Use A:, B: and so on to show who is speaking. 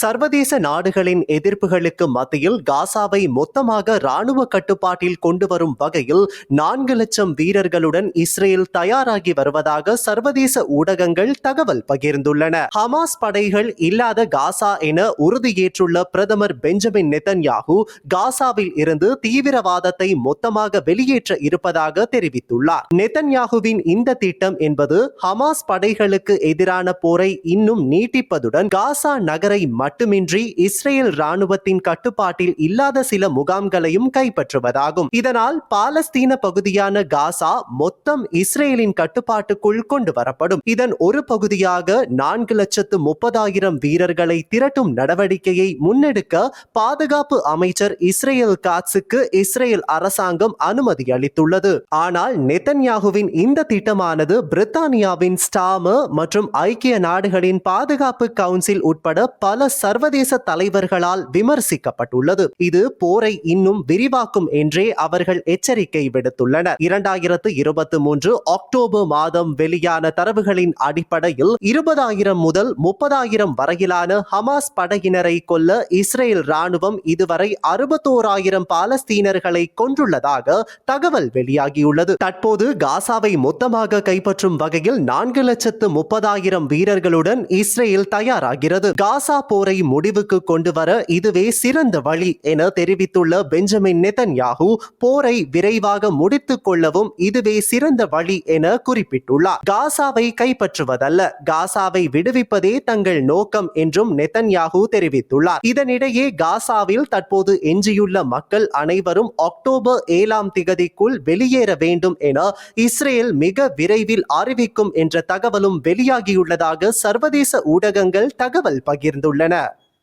A: சர்வதேச நாடுகளின் எதிர்ப்புகளுக்கு மத்தியில் காசாவை மொத்தமாக ராணுவ கட்டுப்பாட்டில் கொண்டு வரும் வகையில் நான்கு லட்சம் வீரர்களுடன் இஸ்ரேல் தயாராகி வருவதாக சர்வதேச ஊடகங்கள் தகவல் பகிர்ந்துள்ளன. ஹமாஸ் படைகள் இல்லாத காசா என உறுதியேற்றுள்ள பிரதமர் பெஞ்சமின் நெத்தன்யாகு காசாவில் இருந்து தீவிரவாதத்தை மொத்தமாக வெளியேற்ற இருப்பதாக தெரிவித்துள்ளார். நெத்தன்யாகுவின் இந்த திட்டம் என்பது ஹமாஸ் படைகளுக்கு எதிரான போரை இன்னும் நீட்டிப்பதுடன் காசா நகரை மட்டுமின்றி இஸ்ரேல் ராணுவத்தின் கட்டுப்பாட்டில் இல்லாத சில முகாம்களையும் கைப்பற்றுவதாகும். இதனால் பாலஸ்தீன பகுதியான காசா மொத்தம் இஸ்ரேலின் கட்டுப்பாட்டுக்குள் கொண்டு வரப்படும். இதன் ஒரு பகுதியாக நான்கு லட்சத்து முப்பதாயிரம் வீரர்களை திரட்டும் நடவடிக்கையை முன்னெடுக்க பாதுகாப்பு அமைச்சர் இஸ்ரேல் காட்ஸுக்கு இஸ்ரேல் அரசாங்கம் அனுமதி அளித்துள்ளது. ஆனால் நெத்தன்யாகுவின் இந்த திட்டமானது பிரித்தானியாவின் ஸ்டாம மற்றும் ஐக்கிய நாடுகளின் பாதுகாப்பு கவுன்சில் உட்பட பல சர்வதேச தலைவர்களால் விமர்சிக்கப்பட்டுள்ளது. இது போரை இன்னும் விரிவாக்கும் என்றே அவர்கள் எச்சரிக்கை விடுத்துள்ளனர். இரண்டாயிரத்து இருபத்தி மூன்று அக்டோபர் மாதம் வெளியான தரவுகளின் அடிப்படையில் இருபதாயிரம் முதல் முப்பதாயிரம் வரையிலான ஹமாஸ் படையினரை கொல்ல இஸ்ரேல் ராணுவம் இதுவரை அறுபத்தோராயிரம் பாலஸ்தீனர்களை கொன்றுள்ளதாக தகவல் வெளியாகியுள்ளது. தற்போது காசாவை மொத்தமாக கைப்பற்றும் வகையில் நான்கு லட்சத்து முப்பதாயிரம் வீரர்களுடன் இஸ்ரேல் தயாராகிறது. காசா போரை போரை முடிவுக்கு கொண்டு வர இதுவே சிறந்த வழி என தெரிவித்துள்ள பெஞ்சமின் நெதன்யாகு போரை விரைவாக முடித்துக் கொள்ளவும் இதுவே சிறந்த வழி என குறிப்பிட்டுள்ளார். காசாவை கைப்பற்றுவதல்ல காசாவை விடுவிப்பதே தங்கள் நோக்கம் என்றும் நெதன்யாகு தெரிவித்துள்ளார். இதனிடையே காசாவில் தற்போது எஞ்சியுள்ள மக்கள் அனைவரும் அக்டோபர் ஏழாம் திகதிக்குள் வெளியேற வேண்டும் என இஸ்ரேல் மிக விரைவில் அறிவிக்கும் என்ற தகவலும் வெளியாகியுள்ளதாக சர்வதேச ஊடகங்கள் தகவல் பகிர்ந்துள்ளன. என